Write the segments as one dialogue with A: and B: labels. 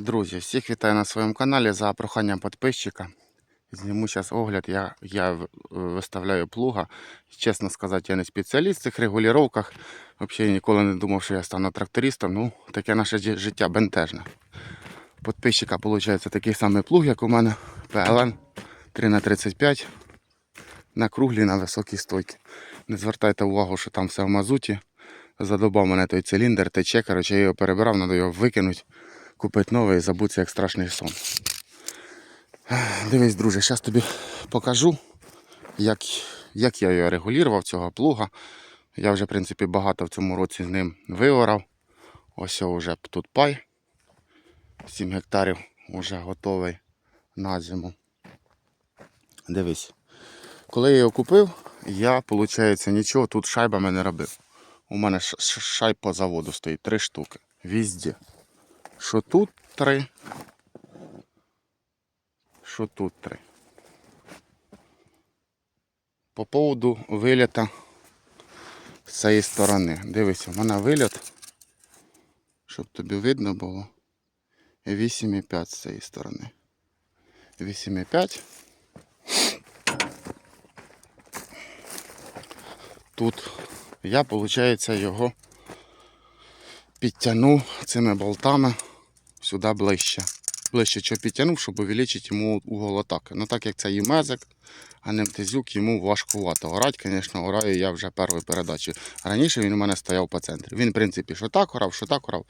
A: Друзі, всіх вітаю на своєму каналі за проханням підписчика. Зніму зараз огляд. Я, я виставляю плуга. Чесно сказати, я не спеціаліст в цих регулюваннях. Взагалі ніколи не думав, що я стану трактористом. Ну, таке наше життя бентежне. Підписчика виходить такий самий плуг, як у мене. PLN 3х35 на круглі, на високій стойці. Не звертайте увагу, що там все в мазуті. Задобав мене той циліндр, тече. Коротше, я його перебирав, треба його викинути купити новий і забутися як страшний сон. Дивись, друже, зараз тобі покажу, як, як я його регулював, цього плуга. Я вже, в принципі, багато в цьому році з ним виорав. Ось вже тут пай. 7 гектарів вже готовий на зиму. Дивись. Коли я його купив, я, виходить, нічого тут шайбами не робив. У мене шайб по заводу стоїть, три штуки. Везде що тут три, що тут три. По поводу виліта з цієї сторони. Дивись, у мене виліт, щоб тобі видно було. 8,5 з цієї сторони. 8,5. Тут я, виходить, його підтягнув цими болтами сюди ближче. Ближче що підтягнув, щоб увеличити йому угол атаки. Ну так як це юмезик, а не МТЗюк, йому важкувато. Орати, звісно, ораю я вже першою передачею. Раніше він у мене стояв по центрі. Він, в принципі, що так орав, що так орав,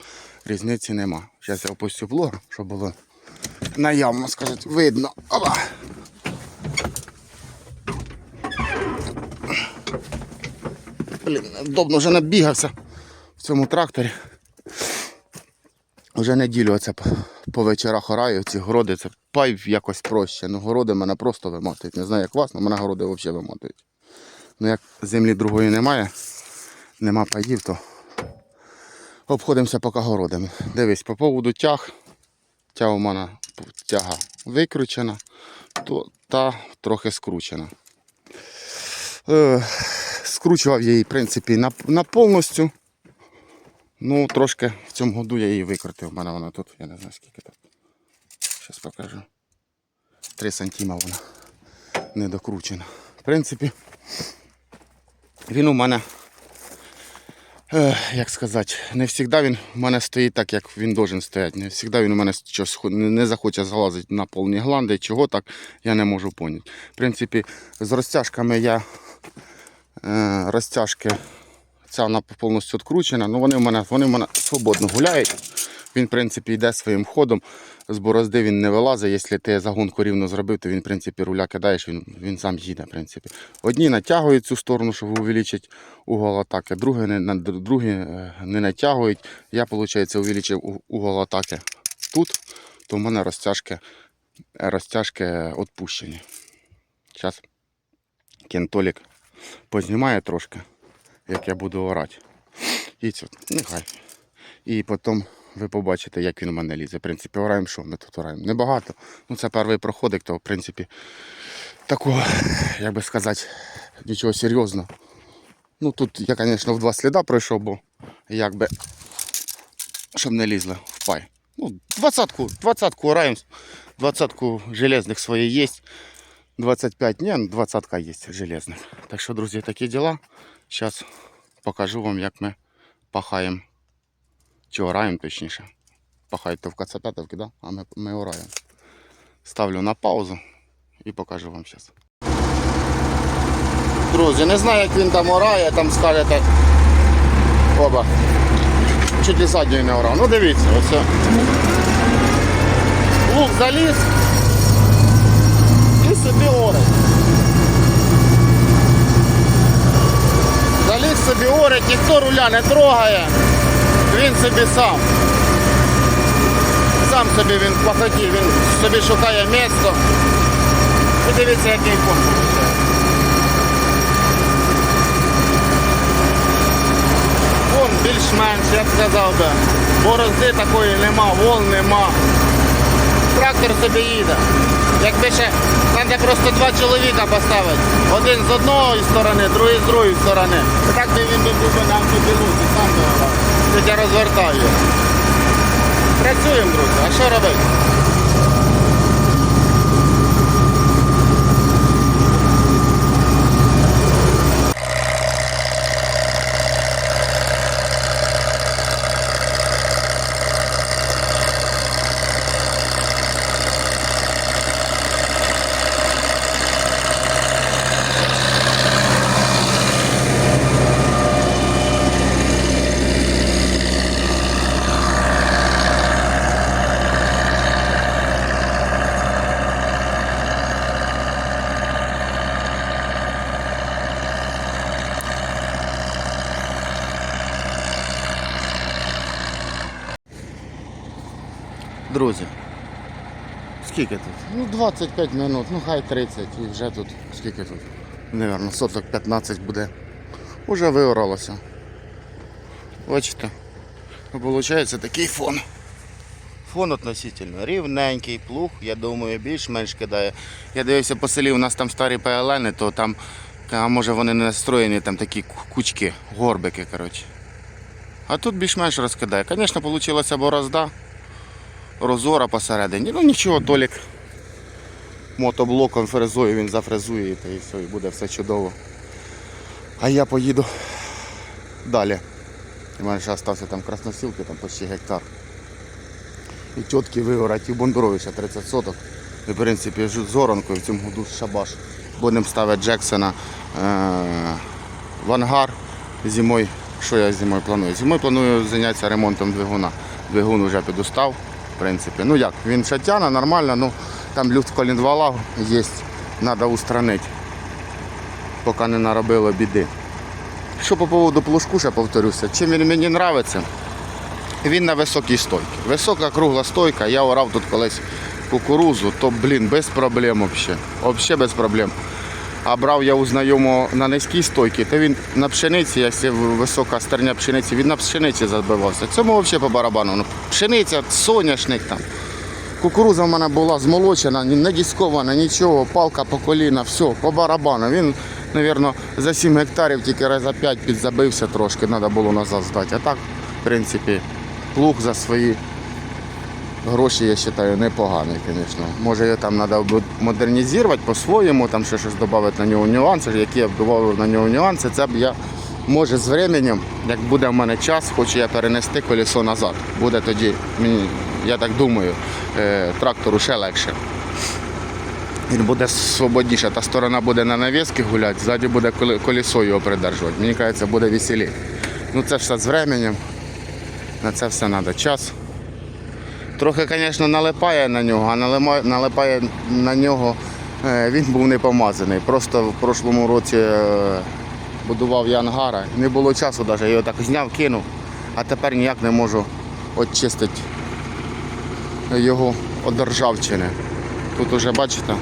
A: різниці нема. Зараз я опустю плуга, щоб було наявно, скажуть, видно. Опа! Блін, удобно вже набігався в цьому тракторі. Вже неділю оце по- вечорах ораю, ці городи, це пай якось проще. Ну городи мене просто вимотують. Не знаю, як вас, але мене городи взагалі вимотують. Ну як землі другої немає, нема паїв, то обходимося поки городами. Дивись, по поводу тяг. Тяга у мене тяга викручена, то, та трохи скручена. Е, скручував я її, в принципі, на, на повністю. Ну, трошки в цьому году я її викрутив. У мене вона тут, я не знаю скільки тут. Зараз покажу. 3 сантима вона не докручена. В принципі, він у мене, е, як сказати, не завжди він у мене стоїть так, як він должен стояти. Не завжди він у мене щось не захоче залазити на повні гланди. Чого так, я не можу поняти. В принципі, з розтяжками я е, розтяжки ця вона повністю відкручена, ну вони в мене, вони в мене свободно гуляють. Він, в принципі, йде своїм ходом. З борозди він не вилазить. Якщо ти загонку рівно зробив, то він, в принципі, руля кидаєш, він, він сам їде. В принципі. Одні натягують цю сторону, щоб увеличити угол атаки, другі не, другі е, не натягують. Я, виходить, увеличив угол атаки тут, то в мене розтяжки, розтяжки відпущені. Зараз кентолік познімає трошки як я буду орати. І це, нехай. І потім ви побачите, як він у мене лізе. В принципі,ораємо що? Ми тутораємо. Небагато. Ну, це перший проходик, то в принципі такого, як би сказати, нічого серйозного. Ну тут я, звісно, в два сліда пройшов, бо якби, щоб не лізли в пай. Ну, двадцатку, двадцаткуораємо. Двадцатку железних своє є. 25, ні, ну, двадцатка є железних. Так що, друзі, такі діла. Зараз покажу вам, як ми пахаємо. Чиораємо точніше. Пахають в кацапятовки, да? а ми, миораємо. Ставлю на паузу і покажу вам зараз. Друзі, не знаю, як він там орає, там скажете. Оба. Чуть і задньої не орав. Ну дивіться, оце. Лук заліз і собі орить. Заліз собі ніхто руля не трогає. Він собі сам. Сам собі він в пахоті, він собі шукає місто. І дивіться, який виходить. Фон більш-менш, я б сказав би. Борозди такої нема, волн нема. Трактор собі їде. Якби ще треба просто два чоловіка поставити. Один з одної сторони, другий з другої сторони. Так би він би був на автопілоті, сам би грав. Я розвертаю. Працюємо, друзі, а що робити? Друзі, скільки тут? Ну 25 минут, ну хай 30 і вже тут, скільки тут? Наверно, соток 15 буде. Уже виоралося. Бачите? Виходить такий фон. Фон относительно рівненький, плуг, я думаю, більш-менш кидає. Я дивився по селі, у нас там старі ПЛН, то там, а може вони не настроєні, там такі кучки, горбики, коротше. А тут більш-менш розкидає. Звісно, вийшла борозда розора посередині. Ну нічого, Толік мотоблоком фрезою він зафрезує і все, і буде все чудово. А я поїду далі. У мене ще залишився там красносілки, там почти гектар. І тітки вигорать, і Бондуровича 30 соток. І в принципі ж з оранкою в цьому году шабаш. Будемо ставити Джексона е- в ангар зимою. Що я зимою планую? Зимою планую зайнятися ремонтом двигуна. Двигун вже підустав, принципі. Ну як, він ще нормально, ну там люфт колінвала є, треба устранити, поки не наробило біди. Що по поводу плужку, ще повторюся, чим він мені подобається, він на високій стойці. Висока кругла стойка, я орав тут колись кукурузу, то блін, без проблем взагалі. Взагалі без проблем. А брав я у знайомого на низькій стойці, то він на пшениці, якщо висока стерня пшениці, він на пшениці забивався. Цьому взагалі по барабану. Ну, пшениця, соняшник там. Кукуруза в мене була змолочена, не діскована, нічого, палка по коліна, все, по барабану. Він, мабуть, за 7 гектарів тільки раз за 5 підзабився трошки, треба було назад здати. А так, в принципі, плуг за свої гроші, я вважаю, непоганий, звісно. Може, там треба модернізувати по-своєму, там ще щось додати на нього нюанси, які я б додав на нього нюанси, це б я. Може з временем, як буде в мене час, хочу я перенести колесо назад. Буде тоді, мені, я так думаю, е, трактору ще легше. Він буде свободніше, та сторона буде на навіски гуляти, ззаді буде коле- колесо його придержувати. Мені кажеться, буде веселіше. Ну це все з временем. На це все треба час. Трохи, звісно, налипає на нього, а налипає на нього. е, Він був не помазаний. Просто в прошлому році е, будував я ангара. Не було часу навіть, його так зняв, кинув, а тепер ніяк не можу очистити його від ржавчини. Тут уже бачите,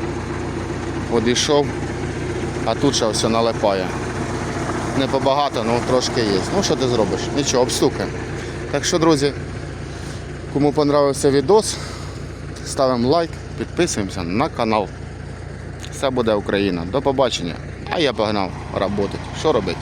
A: одійшов, а тут ще все налипає. Не побагато, але трошки є. Ну що ти зробиш? Нічого, обстукаємо. Так що, друзі, кому понравився відос, ставимо лайк, підписуємося на канал. Все буде Україна. До побачення. А я погнав роботи. Що робити?